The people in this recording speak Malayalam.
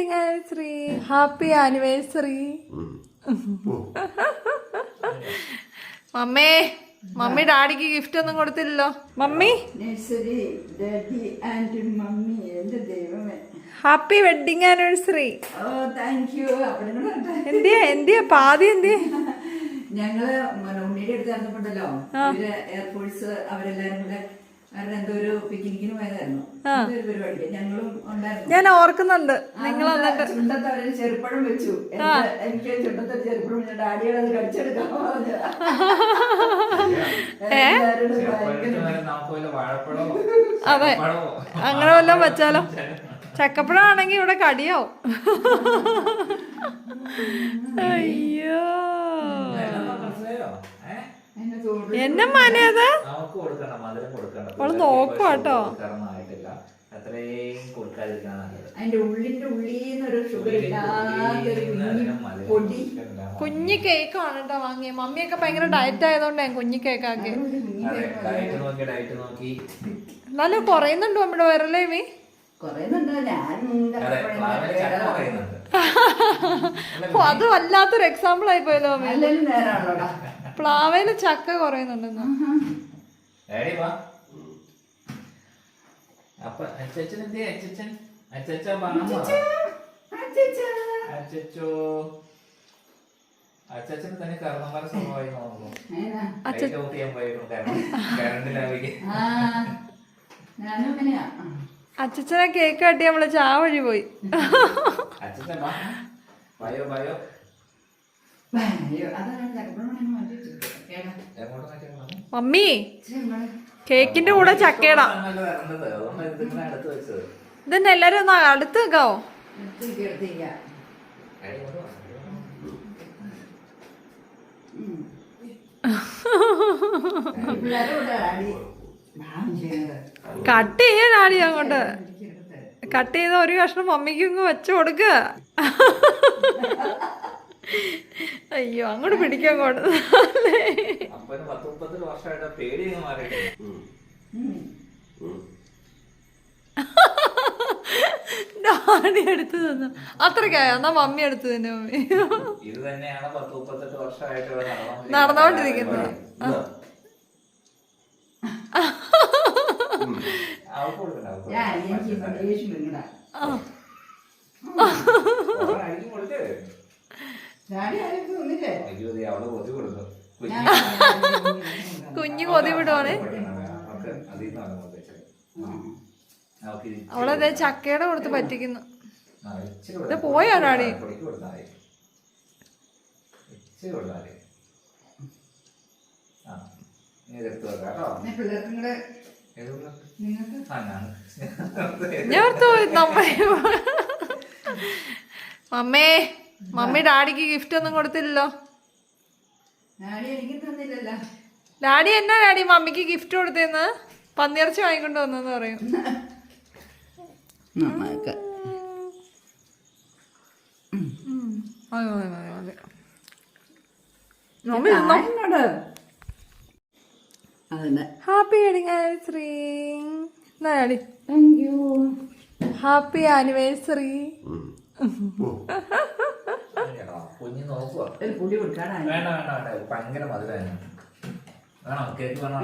വെഡിങ് ആനിവേഴ്സറി ഹാപ്പി ആനിവേഴ്സറി മമ്മേ മമ്മി ഡാഡിക്ക് ഗിഫ്റ്റ് ഒന്നും കൊടുത്തില്ലല്ലോ. Mummy? Nursery daddy and mummy എന്റെ ദൈവമേ. Happy wedding anniversary. എന്തിയാ എന്തിയാ പാതി എന്തിയാ? ഞങ്ങൾ ഉണ്ണിയുടെ അടുത്ത് ഇറങ്ങപ്പെട്ടല്ലോ ഇവർ എയർഫോഴ്സ് അവരെല്ലാരും കൂടെ ഞാൻ ഓർക്കുന്നുണ്ട്. നിങ്ങൾ ചെറുപ്പഴം വെച്ചു. എനിക്ക് ചുണ്ടത്തെ ചെറുപ്പഴം വെച്ചു ഡാഡിയുടെ അത് കടിച്ചെടുക്കാൻ വല്ല അങ്ങനെ വല്ലതും വെച്ചാലോ? ചക്കപ്പഴമാണെങ്കി ഇവിടെ കടിയാവും. അയ്യോ. ഉള്ളിന്റെ ഉള്ളിന്നൊരു ഷുഗർ ഇല്ലാത്തൊരു കുഞ്ഞി കേക്കാണ് കേട്ടോ വാങ്ങിയ. മമ്മിയൊക്കെ ഭയങ്കര ഡയറ്റ് ആയതുകൊണ്ടേ കുഞ്ഞു കേക്കാക്കി എന്നാലും കുറയുന്നുണ്ടോ നമ്മുടെ വരല്ലേ മീ കുറയുന്നുണ്ട്. ഞാൻ അതെ വല്ലാത്തൊരു എക്സാമ്പിൾ ആയി പോയല്ലോ മമ്മി. നല്ലൊരു ചക്ക കുറയുന്നുണ്ടെന്ന്. അപ്പൊ അച്ചച്ചൻ എന്തേ അച്ചച്ചൻ അച്ചച്ച അച്ചച്ചാ. അച്ചച്ചോ. അച്ചച്ചന് തന്നെ കർണന്മാര സ്വഭാവമായി തോന്നുന്നു. ചെയ്യാൻ പോയിരുന്നു. അച്ഛനെ കേക്ക് കട്ടി നമ്മൾ ചാ വഴി പോയി. അച്ചച്ചൻ വയോ അയ്യോ അതാണ് മമ്മി കേക്കിന്റെ കൂടെ ചക്കയിടാ. ഇതന്നെ എല്ലാരും ഒന്ന് അടുത്ത് വെക്കാവോ എടുത്തേക്ക് എടുത്തേക്ക ഇങ്ങോട്ട് വാ. പിള്ളേരെ കൂടെ അടി ഭാവം ചെയ്യുന്നത് കട്ട് ചെയ്യാൻ ആടി അങ്ങോട്ട്. കട്ട് ചെയ്ത ഒരു കഷ്ണം മമ്മിക്കും വെച്ചു കൊടുക്ക. അയ്യോ അങ്ങോട്ട് പിടിക്കാൻ കൊണ്ട് ആ ഡാഡി എടുത്തു തന്നു. അത്രക്കായോ എന്നാ മമ്മി എടുത്തു തന്നെ മമ്മി. ഇത് തന്നെയാണ് പത്ത് മുപ്പത്തെട്ട് വർഷമായിട്ട് ഇവിടെ നടന്നുകൊണ്ടിരിക്കുന്നത്. കുഞ്ഞ്. കൊതി വിടുവാണ് അവളതെ ചക്കയുടെ കൊടുത്ത് പറ്റിക്കുന്നു. ഇച്ചിരി ഇത് കൊടുത്താൽ പോയോ ഡാഡി? പൊടിക്ക് കൊടുത്താൽ മതി. ഇച്ചിരി കൊടുത്താൽ മതി. ആ, ഇനി ഇതെടുത്ത് വെക്കാം കേട്ടോ. ഞാൻ. ഓർത്തു പോയി നമ്മ മമ്മേ മമ്മി ഡാഡിക്ക് ഗിഫ്റ്റ് ഒന്നും കൊടുത്തില്ലല്ലോ. ഡാഡി എനിക്ക് തന്നില്ലല്ലോ. ഡാഡി എന്നാ ഡാഡി മമ്മിക്ക് ഗിഫ്റ്റ് കൊടുത്തേന്ന്? പന്നിയിറച്ചി വാങ്ങിക്കൊണ്ട് വന്നെന്ന് പറയും. ഹാപ്പി വെഡിങ് ആനിവേഴ്സറി എന്നാ daddy? Thank you happy anniversary കുഞ്ഞ് നോക്കുക പുളി കൊടുക്കാനായി. വേണ്ട വേണ്ട വേണ്ട. ഭയങ്കര മധുരായിരുന്നു വേണോ കേക്ക് വേണോ.